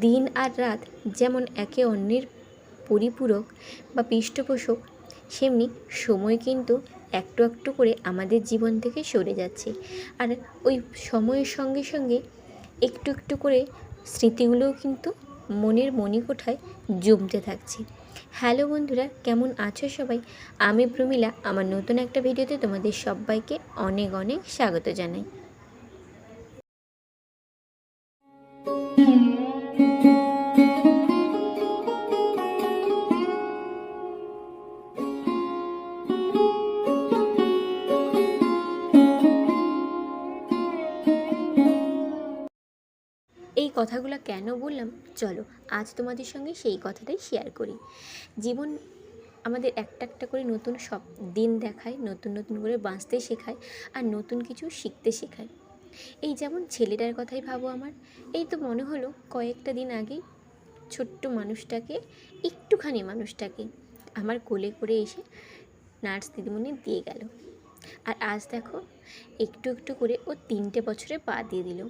দিন আর রাত যেমন একে অন্যের পরিপূরক বা পৃষ্ঠপোষক, সেমনি সময় কিন্তু একটু একটু করে আমাদের জীবন থেকে সরে যাচ্ছে। আর ওই সময়ের সঙ্গে সঙ্গে একটু একটু করে স্মৃতিগুলোও কিন্তু মনের মণিকোঠায় জমতে থাকছে। হ্যালো বন্ধুরা, কেমন আছো সবাই? আমি প্রমিলা, আমার নতুন একটা ভিডিওতে তোমাদের সবাইকে অনেক অনেক স্বাগত জানাই। কথাগুলো কেন বললাম? চলো, আজ তোমাদের সঙ্গে সেই কথাটাই শেয়ার করি। জীবন আমাদের একটা একটা করে নতুন সব দিন দেখায়, নতুন নতুন করে বাঁচতে শেখায় আর নতুন কিছু শিখতে শেখায়। এই যেমন ছেলেটার কথাই ভাবো আমার, এই তো মনে হলো কয়েকটা দিন আগেই ছোট্ট মানুষটাকে, একটুখানি মানুষটাকে আমার কোলে করে এসে নার্স দিদিমণি দিয়ে গেল। আর আজ দেখো, একটু একটু করে ও তিনটে বছরে পা দিয়ে দিল।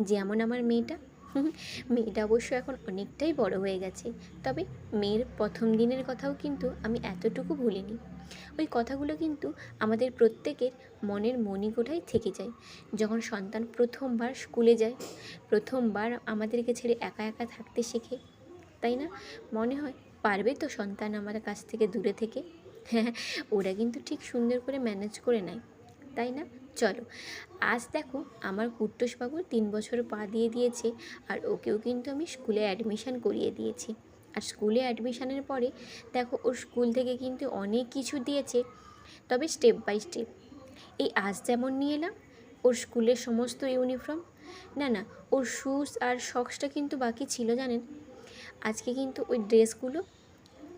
যেমন আমার মেয়েটা মেয়েটা অবশ্য এখন অনেকটাই বড় হয়ে গেছে। তবে মেয়ের প্রথম দিনের কথাও কিন্তু আমি এতটুকু ভুলিনি। ওই কথাগুলো কিন্তু আমাদের প্রত্যেকের মনের মণিকোঠায় থেকে যায়। যখন সন্তান প্রথমবার স্কুলে যায়, প্রথমবার আমাদেরকে ছেড়ে একা একা থাকতে শেখে, তাই না? মনে হয় পারবে তো সন্তান আমার কাছ থেকে দূরে থেকে? হ্যাঁ ওরা কিন্তু ঠিক সুন্দর করে ম্যানেজ করে নেয়, তাই না? চলো। আজ দেখো আমার কুট্টোসবাবু তিন বছর পা দিয়ে দিয়েছে আর ওকেও কিন্তু আমি স্কুলে অ্যাডমিশান করিয়ে দিয়েছি। আর স্কুলে অ্যাডমিশানের পরে দেখো ওর স্কুল থেকে কিন্তু অনেক কিছু দিয়েছে। তবে স্টেপ বাই স্টেপ এই আজ যেমন নিয়ে এলাম, ওর স্কুলের সমস্ত ইউনিফর্ম না না, ওর শ্যুজ আর সক্সটা কিন্তু বাকি ছিল, জানেন? আজকে কিন্তু ওই ড্রেসগুলো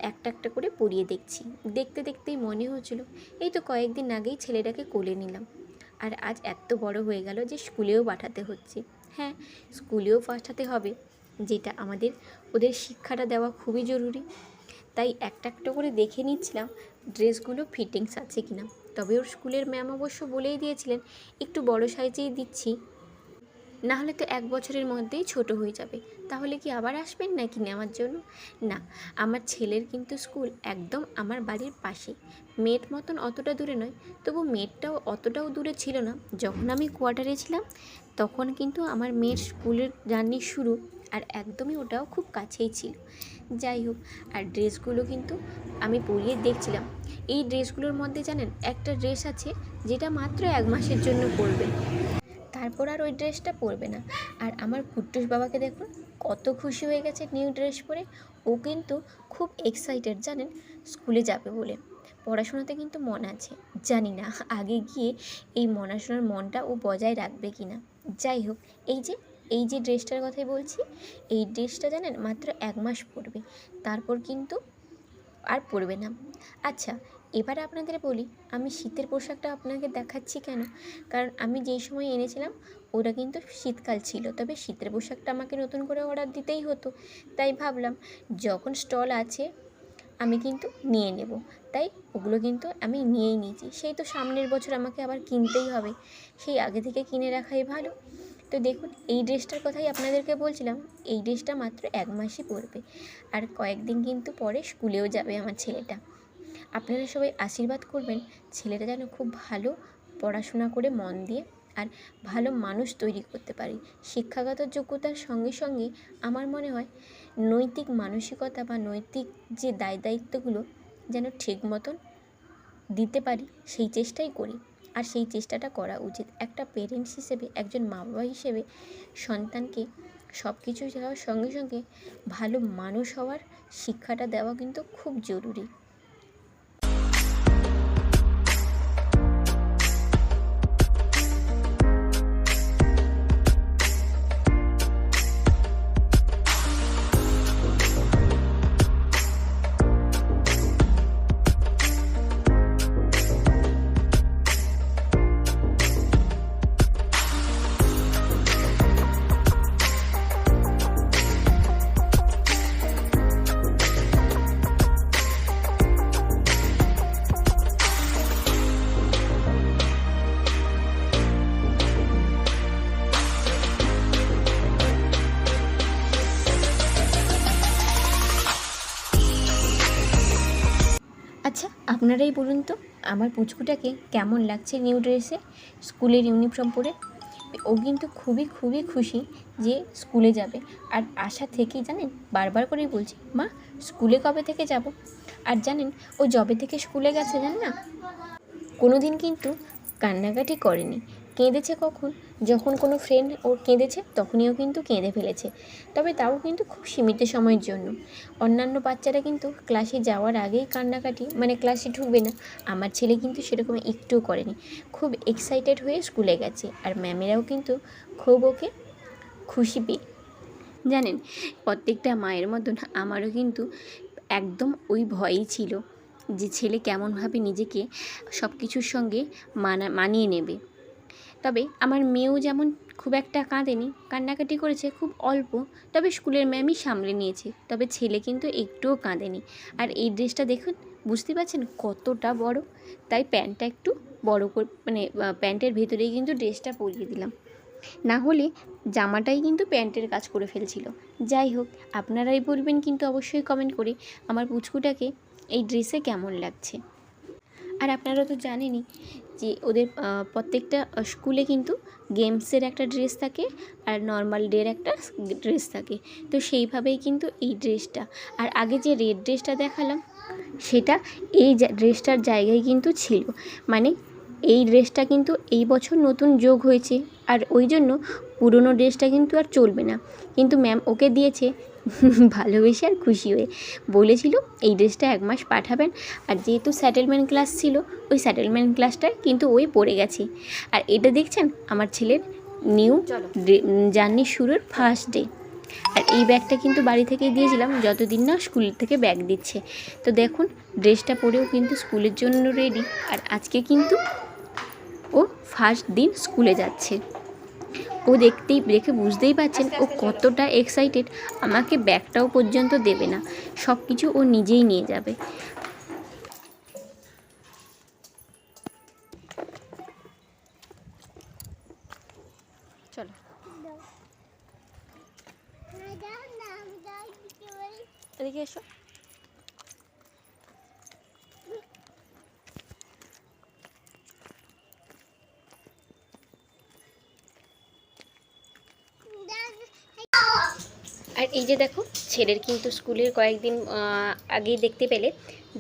একটা একটা করে পরিয়ে দেখছি। দেখতে দেখতেই মনে হচ্ছিল, এই তো কয়েকদিন আগেই ছেলেটাকে কোলে নিলাম। আর আজ এত বড় হয়ে গেল যে স্কুলেও পাঠাতে হচ্ছে। হ্যাঁ স্কুলেও পাঠাতে হবে, যেটা আমাদের, ওদের শিক্ষাটা দেওয়া খুবই জরুরি। তাই একটা একটা করে দেখে নিচ্ছিলাম ড্রেসগুলো ফিটিংস আছে কিনা। তবে ওর স্কুলের ম্যাম অবশ্য বলেই দিয়েছিলেন, একটু বড় সাইজেই দিচ্ছি। না হলে তো এক বছরের মধ্যেই ছোট হয়ে যাবে। তাহলে কি আবার আসবেন নাকি নেওয়ার জন্য? না, আমার ছেলের কিন্তু স্কুল একদম আমার বাড়ির পাশে। মেয়ের মতন অতটা দূরে নয়, তবু মেয়েরটাও অতটাও দূরে ছিল না। যখন আমি কোয়ার্টারে ছিলাম, তখন কিন্তু আমার মেয়ের স্কুলের জার্নি শুরু আর একদমই ওটাও খুব কাছেই ছিল। যাই হোক, আর ড্রেসগুলো কিন্তু আমি পরিয়ে দেখছিলাম। এই ড্রেসগুলোর মধ্যে জানেন, একটা ড্রেস আছে যেটা মাত্র এক মাসের জন্য পরবে তারপর আর ওই ড্রেসটা পরবে না। আর আমার কুট্টুস বাবাকে দেখুন, কত খুশি হয়ে গেছে নিউ ড্রেস পরে। ও কিন্তু খুব এক্সাইটেড জানেন? স্কুলে যাবে বলে। পড়াশোনাতে কিন্তু মন আছে। জানি না আগে গিয়ে এই পড়াশোনার মনটা ও বজায় রাখবে কি না যাই হোক, এই যে এই যে ড্রেসটার কথাই বলছি, এই ড্রেসটা জানেন, মাত্র এক মাস পরবে। তারপর কিন্তু আর পরবে না। আচ্ছা এবার আপনাদের বলি, আমি শীতের পোশাকটা আপনাকে দেখাচ্ছি কেন? কারণ আমি যেই সময় এনেছিলাম, ওটা কিন্তু শীতকাল ছিল। তবে শীতের পোশাকটা আমাকে নতুন করে অর্ডার দিতেই হতো। তাই ভাবলাম, যখন স্টল আছে, আমি কিন্তু নিয়ে নেব। তাই ওগুলো কিন্তু আমি নিয়েই নিয়েছি। সেই তো সামনের বছর আমাকে আবার কিনতেই হবে। সেই আগে থেকে কিনে রাখাই ভালো। তো দেখুন, এই ড্রেসটার কথাই আপনাদেরকে বলছিলাম, এই ড্রেসটা মাত্র এক মাসই পরবে। আর কয়েকদিন কিন্তু পরে স্কুলেও যাবে আমার ছেলেটা। আপনারা সবাই আশীর্বাদ করবেন ছেলেটা যেন খুব ভালো পড়াশোনা করে মন দিয়ে আর ভালো মানুষ তৈরি করতে পারি। শিক্ষাগত যোগ্যতার সঙ্গে সঙ্গে আমার মনে হয় নৈতিক মানসিকতা বা নৈতিক যে দায় দায়িত্বগুলো যেন ঠিক মতন দিতে পারি, সেই চেষ্টাই করি। আর সেই চেষ্টাটা করা উচিত। একটা পেরেন্টস হিসেবে, একজন মা বাবা হিসেবে সন্তানকে সব কিছু দেওয়ার সঙ্গে সঙ্গে ভালো মানুষ হওয়ার শিক্ষাটা দেওয়া কিন্তু খুব জরুরি। আপনারাই বলুন তো, আমার পুচকুটাকে কেমন লাগছে নিউ ড্রেসে, স্কুলের ইউনিফর্ম পরে? ও কিন্তু খুবই খুবই খুশি যে স্কুলে যাবে। আর আশা থেকেই জানেন, বারবার করেই বলছি, মা, স্কুলে কবে থেকে যাব? আর জানেন, ও যবে থেকে স্কুলে গেছে জান না? কোনো দিন কিন্তু কান্নাকাটি করেনি। কেঁদেছে কখন? যখন কোনো ফ্রেন্ড ওর কেঁদেছে, তখনই ও কিন্তু কেঁদে ফেলেছে। তবে তাও কিন্তু খুব সীমিত সময়ের জন্য। অন্যান্য বাচ্চারা কিন্তু ক্লাসে যাওয়ার আগেই কান্নাকাটি মানে ক্লাসে ঢুকবে না। আমার ছেলে কিন্তু সেরকম একটুও করেনি। খুব এক্সাইটেড হয়ে স্কুলে গেছে। আর ম্যামেরাও কিন্তু খুব ওকে খুশি পেয়ে। জানেন, প্রত্যেকটা মায়ের মতন আমারও কিন্তু একদম ওই ভয়ই ছিল যে ছেলে কেমনভাবে নিজেকে সব কিছুর সঙ্গে মানা, মানিয়ে নেবে। তবে আমার মেয়েও যেমন খুব একটা কাঁদেনি, কান্নাকাটি করেছে খুব অল্প, তবে স্কুলের ম্যামই সামলে নিয়েছে, তবে ছেলে কিন্তু একটুও কাঁদেনি। আর এই ড্রেসটা দেখুন, বুঝতে পারছেন কতটা বড়? তাই প্যান্টটা একটু বড় করে মানে প্যান্টের ভেতরেই কিন্তু ড্রেসটা পরিয়ে দিলাম। না হলে জামাটাই কিন্তু প্যান্টের কাজ করে ফেলছিল। যাই হোক, আপনারাই বলবেন কিন্তু অবশ্যই কমেন্ট করে আমার পুচকুটাকে এই ড্রেসে কেমন লাগছে। আর আপনারা তো জানেনই যে ওদের প্রত্যেকটা স্কুলে কিন্তু গেমসের একটা ড্রেস থাকে আর নর্মাল ডের একটা ড্রেস থাকে। তো সেইভাবেই কিন্তু এই ড্রেসটা। আর আগে যে রেড ড্রেসটা দেখালাম, সেটা এই ড্রেসটার জায়গায় কিন্তু ছিল। মানে এই ড্রেসটা কিন্তু এই বছর নতুন যোগ হয়েছে। আর ওই জন্য পুরনো ড্রেসটা কিন্তু আর চলবে না। কিন্তু ম্যাম ওকে দিয়েছে ভালোবেসে আর খুশি হয়ে বলেছিল এই ড্রেসটা এক মাস পাঠাবেন। আর যেহেতু স্যাটেলমেন্ট ক্লাস ছিল ওই স্যাটেলমেন্ট ক্লাসটায় কিন্তু ওই পড়ে গেছে। আর এটা দেখছেন আমার ছেলের নিউ জার্নি শুরুর ফার্স্ট ডে আর এই ব্যাগটা কিন্তু বাড়ি থেকে দিয়েছিলাম যতদিন না স্কুল থেকে ব্যাগ দিচ্ছে। তো দেখুন ড্রেসটা পরেও কিন্তু স্কুলের জন্য রেডি আর আজকে কিন্তু ও ফার্স্ট দিন স্কুলে যাচ্ছে। ও দেখতেই, দেখে বুঝতেই পারছেন ও কতটা এক্সাইটেড আমাকে ব্যাগটাও পর্যন্ত দেবে না। সব কিছু ও নিজেই নিয়ে যাবে। চলো। এদিকে এসো আর এই যে দেখো, ছেলের কিন্তু স্কুলের কয়েকদিন আগেই দেখতে পেলে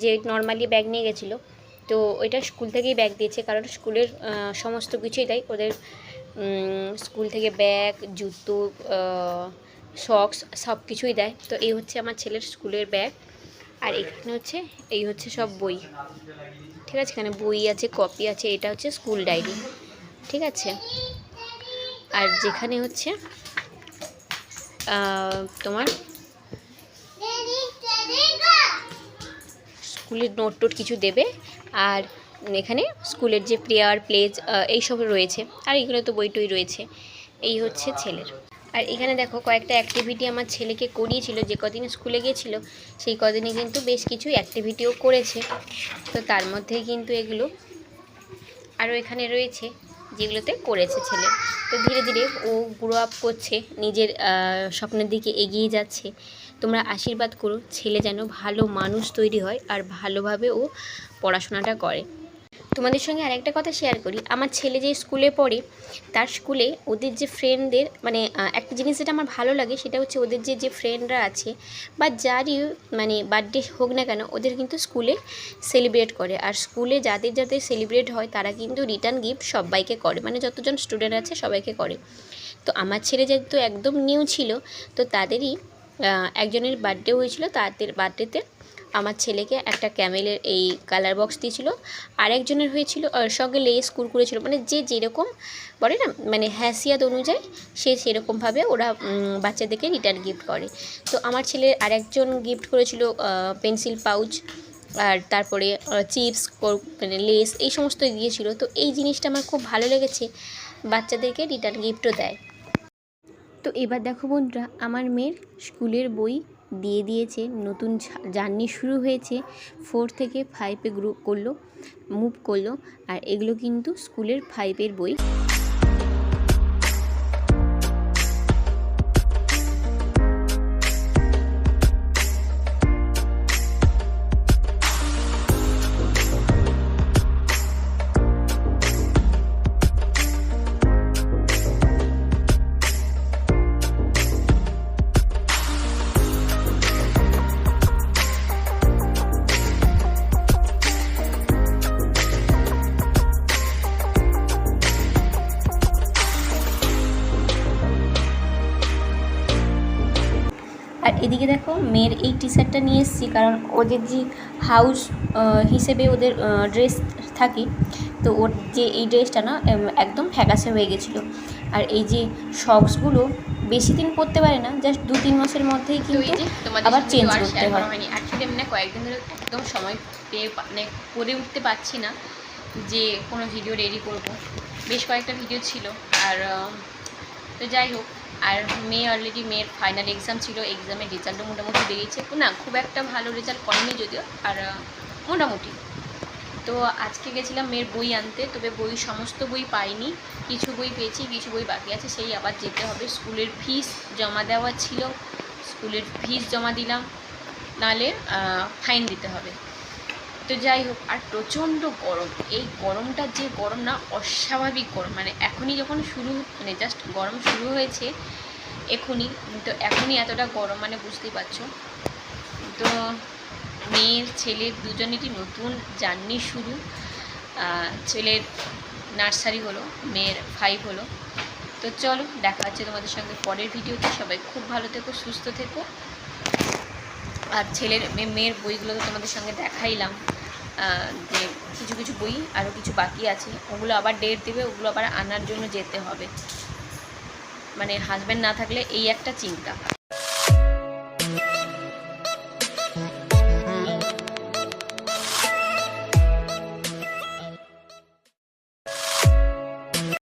যে নর্মালি ব্যাগ নিয়ে গেছিল। তো ওইটা স্কুল থেকেই ব্যাগ দিয়েছে, কারণ স্কুলের সমস্ত কিছুই দেয় ওদের স্কুল থেকে ব্যাগ, জুতো সক্স সব কিছুই দেয়। তো এই হচ্ছে আমার ছেলের স্কুলের ব্যাগ। আর এখানে হচ্ছে, এই হচ্ছে সব বই। ঠিক আছে, এখানে বই আছে, কপি আছে, এটা হচ্ছে স্কুল ডায়েরি। ঠিক আছে? আর যেখানে হচ্ছে তোমার? স্কুলের নোট টোট কিছু দেবে আর এখানে স্কুলের যে প্রেয়ার প্লেজ এইসব রয়েছে আর এগুলো তো বই টই রয়েছে। এই হচ্ছে ছেলের। আর এখানে দেখো কয়েকটা অ্যাক্টিভিটি আমার ছেলেকে করিয়েছিল যে কদিন স্কুলে গিয়েছিল সেই কদিনে কিন্তু বেশ কিছু অ্যাক্টিভিটিও করেছে। তো তার মধ্যেই কিন্তু এগুলো। আরও এখানে রয়েছে। যেগুলোতে করেছে ছেলে। তো ধীরে ধীরে ও গ্রো আপ করছে, নিজের স্বপ্নের দিকে এগিয়ে যাচ্ছে। তোমরা আশীর্বাদ করো, ছেলে যেন ভালো মানুষ তৈরি হয় আর ভালোভাবে ও পড়াশোনাটা করে। তোমাদের সঙ্গে আরেকটা কথা শেয়ার করি। আমার ছেলে যে স্কুলে পড়ে, তার স্কুলে ওদের যে ফ্রেন্ডদের মানে একটা জিনিস যেটা আমার ভালো লাগে, সেটা হচ্ছে ওদের যে যে ফ্রেন্ডরা আছে, বা যারই মানে বার্থডে হোক না কেন, ওদের কিন্তু স্কুলে সেলিব্রেট করে। আর স্কুলে যাদের যাদের সেলিব্রেট হয়, তারা কিন্তু রিটার্ন গিফট সবাইকে করে। মানে যতজন স্টুডেন্ট আছে, সবাইকে করে। তো আমার ছেলে যেহেতু একদম নিউ ছিল, তো তাদেরই একজনের বার্থডে হয়েছিল, তাদের বার্থডেতে আমার ছেলেকে একটা ক্যামেলের এই কালার বক্স দিয়েছিল। আরেকজনের হয়েছিল আর সঙ্গে লেস কুরকুরে ছিল। মানে যে যেরকম বলে না মানে হ্যাসিয়াত অনুযায়ী সে সেরকমভাবে ওরা বাচ্চাদেরকে রিটার্ন গিফট করে। তো আমার ছেলে আরেকজন গিফট করেছিল পেন্সিল পাউচ আর তারপরে চিপস মানে লেস এই সমস্ত দিয়েছিল। তো এই জিনিসটা আমার খুব ভালো লেগেছে। বাচ্চাদেরকে রিটার্ন গিফটও দেয়। তো এবার দেখো বন্ধুরা, আমার মেয়ের স্কুলের বই দিয়ে দিয়েছে, নতুন জার্নি শুরু হয়েছে ফোর থেকে ফাইভে গ্রুপ করল মুভ করল, আর এগুলো কিন্তু স্কুলের ফাইভের বই। এদিকে দেখো মেয়ের এই টি শার্টটা নিয়ে এসেছি কারণ ওদের যে হাউস হিসেবে ওদের ড্রেস থাকে তো ওর যে এই ড্রেসটা না একদম ফ্যাকাসে হয়ে গেছিল আর এই যে শক্সগুলো বেশি দিন পরতে পারে না জাস্ট দু তিন মাসের মধ্যেই কিন্তু আবার আর করতে হয়। অ্যাকচুয়ালি আমি না কয়েকদিন ধরে একদম সময় পেয়ে মানে করে উঠতে পারছি না যে কোনো ভিডিও রেডি করব বেশ কয়েকটা ভিডিও ছিল আর তো যাই হোক আর মেয়ে অলরেডি মেয়ের ফাইনাল এক্সাম ছিল এক্সামের রেজাল্টও মোটামুটি বেরিয়েছে। না, খুব একটা ভালো রেজাল্ট করেনি যদিও, আর মোটামুটি। তো আজকে গেছিলাম মেয়ের বই আনতে, তবে বই সমস্ত বই পাইনি, কিছু বই পেয়েছি, কিছু বই বাকি আছে, সেই আবার যেতে হবে। স্কুলের ফিস জমা দেওয়া ছিল, স্কুলের ফিস জমা দিলাম, নালে ফাইন দিতে হবে। তো যাই হোক, আর প্রচণ্ড গরম। এই গরমটা যে গরম না, অস্বাভাবিক গরম। মানে এখনই যখন শুরু মানে জাস্ট গরম শুরু হয়েছে, এখনই, তো এখনই এতটা গরম মানে বুঝতেই পারছ। তো মেয়ের ছেলের দুজনেরই নতুন জার্নি শুরু। ছেলের নার্সারি হলো, মেয়ের ফাইভ হলো। তো চলো, দেখা হচ্ছে তোমাদের সঙ্গে পরের ভিডিওতে। সবাই খুব ভালো থেকো, সুস্থ থেকো। আর ছেলের মেয়ের বইগুলো তো তোমাদের সঙ্গে দেখাইলাম। যে কিছু কিছু বই আরও কিছু বাকি আছে, ওগুলো আবার ডেট দেবে, ওগুলো আবার আনার জন্য যেতে হবে। মানে হাজব্যান্ড না থাকলে এই একটা চিন্তা।